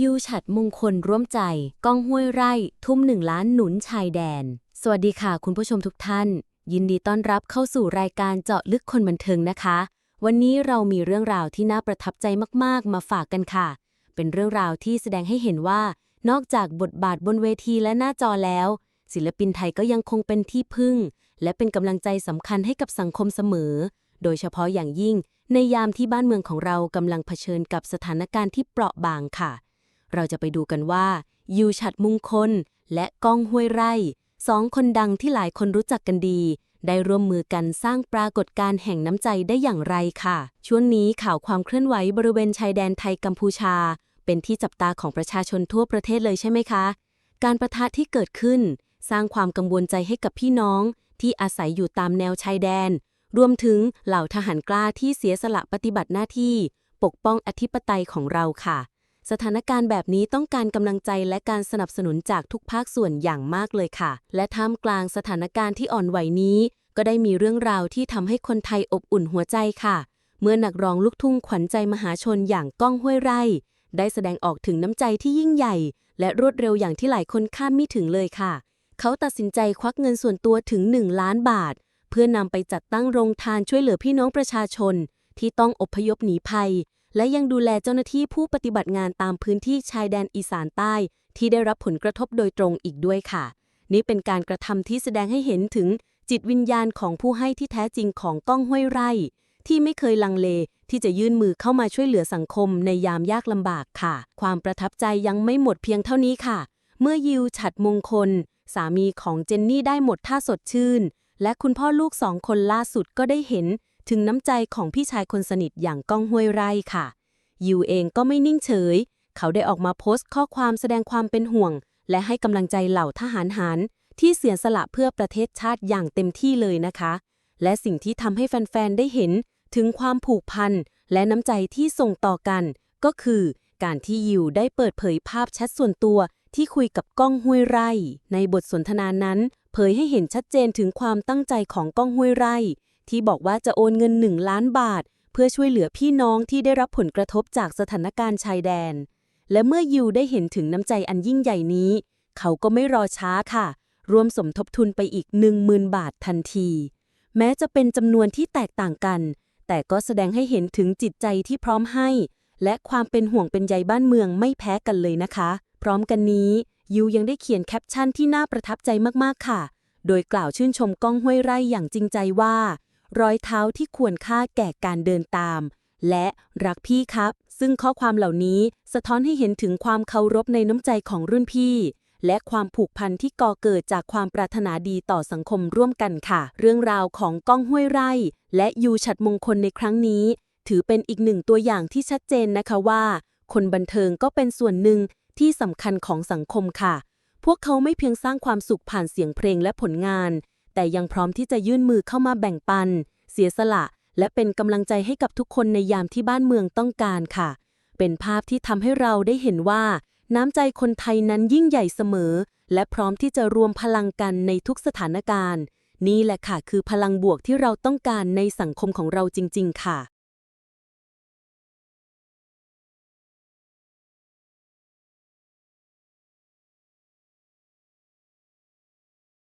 ยูฉัดมงคลร่วมใจก้องห้วยไร่ ทุ่มหนึ่งล้านหนุนชายแดน สวัสดีค่ะคุณผู้ชมทุกท่าน ยินดีต้อนรับเข้าสู่รายการเจาะลึกคนบันเทิงนะคะ วันนี้เรามีเรื่องราวที่น่าประทับใจมากๆ มาฝากกันค่ะ เป็นเรื่องราวที่แสดงให้เห็นว่า นอกจากบทบาทบนเวทีและหน้าจอแล้ว ศิลปินไทยก็ยังคงเป็นที่พึ่ง และเป็นกำลังใจสำคัญให้กับสังคมเสมอ โดยเฉพาะอย่างยิ่ง ในยามที่บ้านเมืองของเรากำลังเผชิญกับสถานการณ์ที่เปราะบางค่ะ เราจะไปดูกันว่า ยูฉัดมุงคล และก้องห้วยไร่สองคนดังที่หลายคนรู้จักกันดี ได้ร่วมมือกันสร้างปรากฏการณ์แห่งน้ำใจได้อย่างไรค่ะ ช่วงนี้ข่าวความเคลื่อนไหวบริเวณชายแดนไทยกัมพูชา เป็นที่จับตาของประชาชนทั่วประเทศเลยใช่ไหมคะ การประทะที่เกิดขึ้น สร้างความกังวลใจให้กับพี่น้อง ที่อาศัยอยู่ตามแนวชายแดน รวมถึงเหล่าทหารกล้าที่เสียสละปฏิบัติหน้าที่ ปกป้องอธิปไตยของเราค่ะ สถานการณ์แบบนี้ต้องการกำลังใจและการสนับสนุนจากทุกภาคส่วนอย่างมากเลยค่ะ และท่ามกลางสถานการณ์ที่อ่อนไหวนี้ ก็ได้มีเรื่องราวที่ทำให้คนไทยอบอุ่นหัวใจค่ะ เมื่อนักร้องลูกทุ่งขวัญใจมหาชนอย่างก้องห้วยไร่ ได้แสดงออกถึงน้ำใจที่ยิ่งใหญ่ และรวดเร็วอย่างที่หลายคนคาดไม่ถึงเลยค่ะ เขาตัดสินใจควักเงินส่วนตัวถึง 1 ล้านบาท เพื่อนำไปจัดตั้งโรงทานช่วยเหลือพี่น้องประชาชน ที่ต้องอพยพหนีภัย และยังดูแลเจ้าหน้าที่ผู้ปฏิบัติงานตามพื้นที่ชายแดนอีสานใต้ ที่ได้รับผลกระทบโดยตรงอีกด้วยค่ะ นี่เป็นการกระทำที่แสดงให้เห็นถึงจิตวิญญาณของผู้ให้ที่แท้จริงของก้องห้วยไร่ ที่ไม่เคยลังเลที่จะยื่นมือเข้ามาช่วยเหลือสังคมในยามยากลำบากค่ะ ความประทับใจยังไม่หมดเพียงเท่านี้ค่ะ เมื่อยิวฉัดมงคล สามีของเจนนี่ได้หมดท่าสดชื่น และคุณพ่อลูกสองคนล่าสุดก็ได้เห็น ถึงน้ำใจของพี่ชายคนสนิทอย่างก้องห้วยไร่ค่ะ ยิวเองก็ไม่นิ่งเฉย เขาได้ออกมาโพสต์ข้อความแสดงความเป็นห่วง และให้กำลังใจเหล่าทหารหารที่เสียสละเพื่อประเทศชาติอย่างเต็มที่เลยนะคะ และสิ่งที่ทำให้แฟนๆ ได้เห็นถึงความผูกพันและน้ำใจที่ส่งต่อกัน ก็คือการที่ยิวได้เปิดเผยภาพแชทส่วนตัวที่คุยกับก้องห้วยไร่ ในบทสนทนานั้น เผยให้เห็นชัดเจนถึงความตั้งใจของก้องห้วยไร่ ที่บอกว่าจะโอนเงิน 1 ล้านบาท เพื่อช่วยเหลือพี่น้องที่ได้รับผลกระทบจากสถานการณ์ชายแดน และเมื่อยิวได้เห็นถึงน้ำใจอันยิ่งใหญ่นี้ เขาก็ไม่รอช้าค่ะ รวมสมทบทุนไปอีก 10,000 บาททันที แม้จะเป็นจำนวนที่แตกต่างกัน แต่ก็แสดงให้เห็นถึงจิตใจที่พร้อมให้ และความเป็นห่วงเป็นใยบ้านเมืองไม่แพ้กันเลยนะคะ พร้อมกันนี้ยิวยังได้เขียนแคปชั่นที่น่าประทับใจมากๆค่ะ โดยกล่าวชื่นชมก้องห้วยไร่อย่างจริงใจว่า รอยเท้าที่ควรค่าแก่การเดินตาม และรักพี่ครับ ซึ่งข้อความเหล่านี้สะท้อนให้เห็นถึงความเคารพในน้ำใจของรุ่นพี่ และความผูกพันที่ก่อเกิดจากความปรารถนาดีต่อสังคมร่วมกันค่ะ เรื่องราวของก้องห้วยไร่ และยูฉัดมงคลในครั้งนี้ ถือเป็นอีกหนึ่งตัวอย่างที่ชัดเจนนะคะว่า คนบันเทิงก็เป็นส่วนหนึ่งที่สำคัญของสังคมค่ะ พวกเขาไม่เพียงสร้างความสุขผ่านเสียงเพลงและผลงาน แต่ยังพร้อมที่จะยื่นมือเข้ามาแบ่งปัน เสียสละ และเป็นกำลังใจให้กับทุกคนในยามที่บ้านเมืองต้องการค่ะ เป็นภาพที่ทำให้เราได้เห็นว่า น้ำใจคนไทยนั้นยิ่งใหญ่เสมอ และพร้อมที่จะรวมพลังกันในทุกสถานการณ์ นี่แหละค่ะคือพลังบวกที่เราต้องการในสังคมของเราจริง ๆ ค่ะ